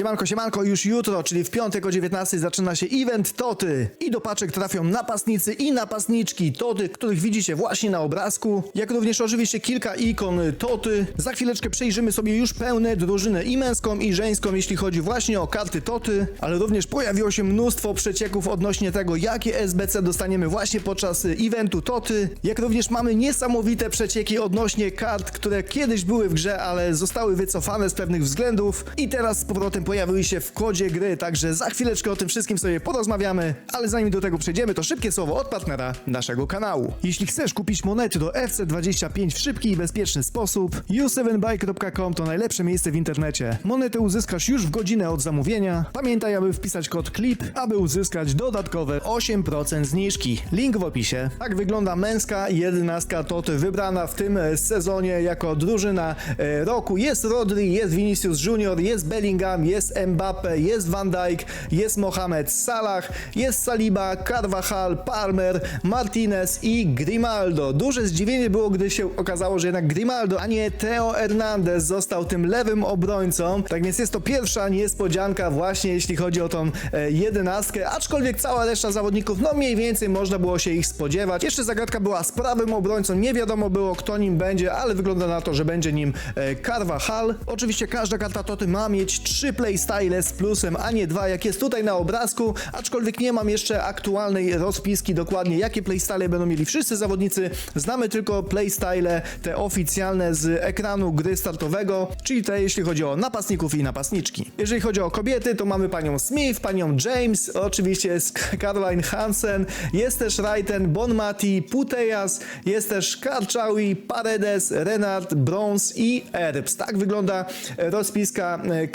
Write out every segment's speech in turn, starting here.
Siemanko, siemanko, już jutro, czyli w piątek o 19 zaczyna się event Toty. I do paczek trafią napastnicy i napastniczki Toty, których widzicie właśnie na obrazku. Jak również oczywiście kilka ikon Toty. Za chwileczkę przejrzymy sobie już pełne drużynę i męską i żeńską, jeśli chodzi właśnie o karty Toty. Ale również pojawiło się mnóstwo przecieków odnośnie tego, jakie SBC dostaniemy właśnie podczas eventu Toty. Jak również mamy niesamowite przecieki odnośnie kart, które kiedyś były w grze, ale zostały wycofane z pewnych względów i teraz z powrotem pojawiły się w kodzie gry, także za chwileczkę o tym wszystkim sobie porozmawiamy, ale zanim do tego przejdziemy, to szybkie słowo od partnera naszego kanału. Jeśli chcesz kupić monety do FC25 w szybki i bezpieczny sposób, u7buy.com to najlepsze miejsce w internecie. Monety uzyskasz już w godzinę od zamówienia. Pamiętaj, aby wpisać kod CLIP, aby uzyskać dodatkowe 8% zniżki. Link w opisie. Tak wygląda męska jedenastka Toty wybrana w tym e, sezonie jako drużyna e, roku. Jest Rodri, jest Vinicius Junior, jest Bellingham, jest Mbappe, jest Van Dijk, jest Mohamed Salah, jest Saliba, Carvajal, Palmer, Martinez i Grimaldo. Duże zdziwienie było, gdy się okazało, że jednak Grimaldo, a nie Theo Hernandez został tym lewym obrońcą. Tak więc jest to pierwsza niespodzianka właśnie jeśli chodzi o tą e, jedenastkę, aczkolwiek cała reszta zawodników, no mniej więcej można było się ich spodziewać. Jeszcze zagadka była z prawym obrońcą, nie wiadomo było kto nim będzie, ale wygląda na to, że będzie nim e, Carvajal. Oczywiście każda karta Toty ma mieć trzy playstyle z plusem, a nie dwa, jak jest tutaj na obrazku, aczkolwiek nie mam jeszcze aktualnej rozpiski dokładnie, jakie playstyle będą mieli wszyscy zawodnicy. Znamy tylko playstyle te oficjalne z ekranu gry startowego, czyli te jeśli chodzi o napastników i napastniczki. Jeżeli chodzi o kobiety, to mamy panią Smith, panią James, oczywiście jest Caroline Hansen, jest też Raiten, Bonmati, Putejas, jest też Karczaui, Paredes, Renard, Brons i Erbs. Tak wygląda rozpiska e,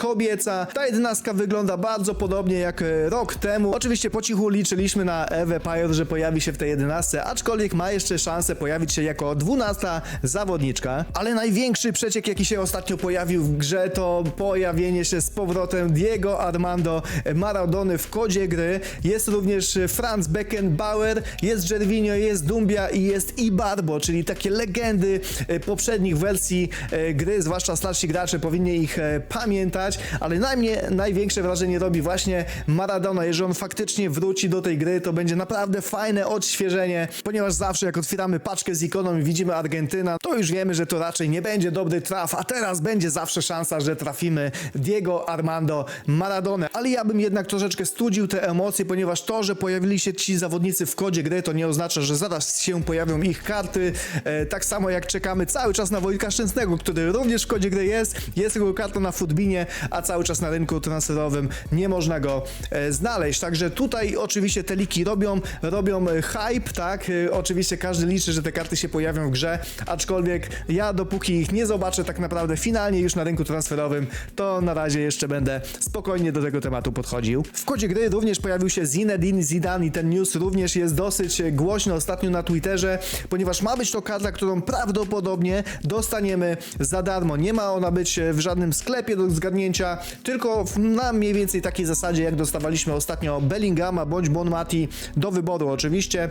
kobieca. Ta jedenastka wygląda bardzo podobnie jak e, rok temu. Oczywiście po cichu liczyliśmy na Ewę Pajor, że pojawi się w tej jedenastce, aczkolwiek ma jeszcze szansę pojawić się jako dwunasta zawodniczka. Ale największy przeciek, jaki się ostatnio pojawił w grze, to pojawienie się z powrotem Diego Armando Maradony w kodzie gry. Jest również Franz Beckenbauer, jest Gervinho, jest Dumbia i jest Ibarbo, czyli takie legendy e, poprzednich wersji e, gry, zwłaszcza starsi gracze powinni ich pamiętać, ale na mnie największe wrażenie robi właśnie Maradona. Jeżeli on faktycznie wróci do tej gry, to będzie naprawdę fajne odświeżenie, ponieważ zawsze jak otwieramy paczkę z ikoną i widzimy Argentyna, to już wiemy, że to raczej nie będzie dobry traf, a teraz będzie zawsze szansa, że trafimy Diego Armando Maradonę. Ale ja bym jednak troszeczkę studził te emocje, ponieważ to, że pojawili się ci zawodnicy w kodzie gry, to nie oznacza, że zaraz się pojawią ich karty. E, tak samo jak czekamy cały czas na Wojtka Szczęsnego, który również w kodzie gry jest, jest jego karta na Footbinie, a cały czas na rynku transferowym nie można go e, znaleźć. Także tutaj oczywiście te liki robią, robią e, hype, tak? E, oczywiście każdy liczy, że te karty się pojawią w grze, aczkolwiek ja dopóki ich nie zobaczę tak naprawdę finalnie już na rynku transferowym, to na razie jeszcze będę spokojnie do tego tematu podchodził. W kodzie gry również pojawił się Zinedine Zidane i ten news również jest dosyć głośny ostatnio na Twitterze, ponieważ ma być to karta, którą prawdopodobnie dostaniemy za darmo. Nie ma ona być w żadnym sklepie do zgadnięcia, tylko na mniej więcej takiej zasadzie, jak dostawaliśmy ostatnio Bellingama bądź Bonmati do wyboru oczywiście.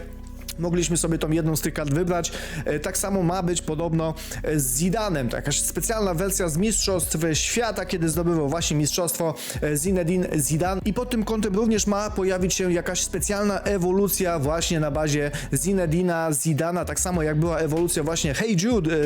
Mogliśmy sobie tą jedną z tych kart wybrać. E, Tak samo ma być podobno e, z Zidanem. Jakaś specjalna wersja z Mistrzostw Świata, kiedy zdobywał właśnie mistrzostwo e, Zinedine Zidane. I pod tym kątem również ma pojawić się jakaś specjalna ewolucja właśnie na bazie Zinedina Zidana. Tak samo jak była ewolucja właśnie Hey Jude,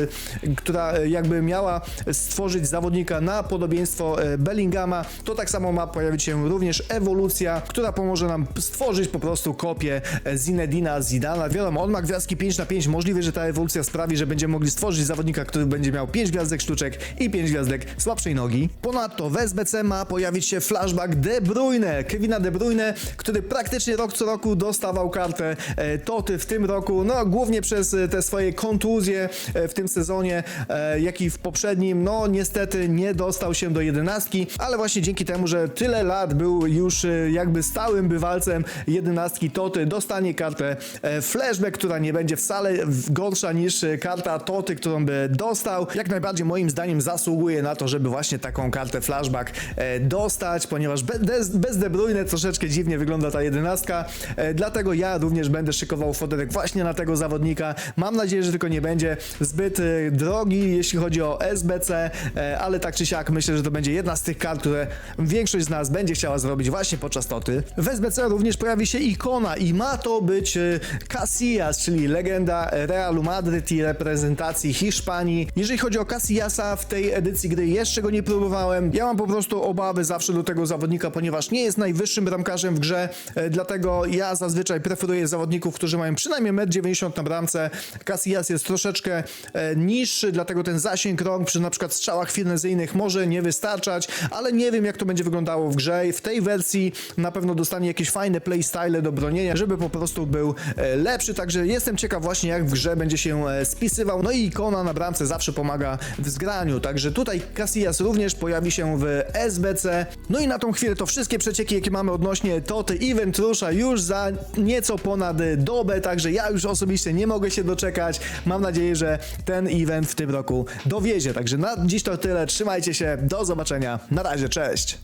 która jakby miała stworzyć zawodnika na podobieństwo Bellingama. To tak samo ma pojawić się również ewolucja, która pomoże nam stworzyć po prostu kopię Zinedina Zidana. Wiadomo, on ma gwiazdki 5 na 5. Możliwe, że ta ewolucja sprawi, że będziemy mogli stworzyć zawodnika, który będzie miał 5 gwiazdek sztuczek i 5 gwiazdek słabszej nogi. Ponadto w SBC ma pojawić się flashback De Bruyne, Kevina De Bruyne, który praktycznie rok co roku dostawał kartę e, Toty w tym roku, no głównie przez e, te swoje kontuzje e, w tym sezonie, e, jak i w poprzednim, no niestety nie dostał się do jedenastki, ale właśnie dzięki temu, że tyle lat był już e, jakby stałym bywalcem jedenastki Toty, dostanie kartę e, flashback, która nie będzie wcale gorsza niż e, karta Toty, którą by dostał. Jak najbardziej moim zdaniem zasługuje na to, żeby właśnie taką kartę flashback e, dostać, ponieważ bez, bez De Bruyne troszeczkę dziwnie wygląda ta jedenastka, e, dlatego ja również będę szykował foderek właśnie na tego zawodnika. Mam nadzieję, że tylko nie będzie zbyt drogi, jeśli chodzi o SBC, ale tak czy siak myślę, że to będzie jedna z tych kart, które większość z nas będzie chciała zrobić właśnie podczas Toty. W SBC również pojawi się ikona i ma to być e, Casillas, czyli legenda Realu Madryt i reprezentacji Hiszpanii. Jeżeli chodzi o Casillasa w tej edycji gry jeszcze go nie próbowałem. Ja mam po prostu obawy zawsze do tego zawodnika, ponieważ nie jest najwyższym bramkarzem w grze, e, dlatego ja zazwyczaj preferuję zawodników, którzy mają przynajmniej 1,90 m na bramce. Casillas jest troszeczkę e, niższy, dlatego ten zasięg rąk przy na przykład strzałach finezyjnych może nie wystarczać, ale nie wiem jak to będzie wyglądało w grze. W tej wersji na pewno dostanie jakieś fajne playstyle do bronienia, żeby po prostu był e, lepszy, także jestem ciekaw właśnie jak w grze będzie się e, spisywał. No i ikona na bramce zawsze pomaga w zgraniu, także tutaj Casillas również pojawi się w SBC. No i na tą chwilę to wszystkie przecieki, jakie mamy odnośnie Toty. Event rusza już za nieco ponad dobę, także ja już osobiście nie mogę się doczekać. Mam nadzieję, że ten event w tym roku dowiezie. Także na dziś to tyle. Trzymajcie się. Do zobaczenia. Na razie. Cześć.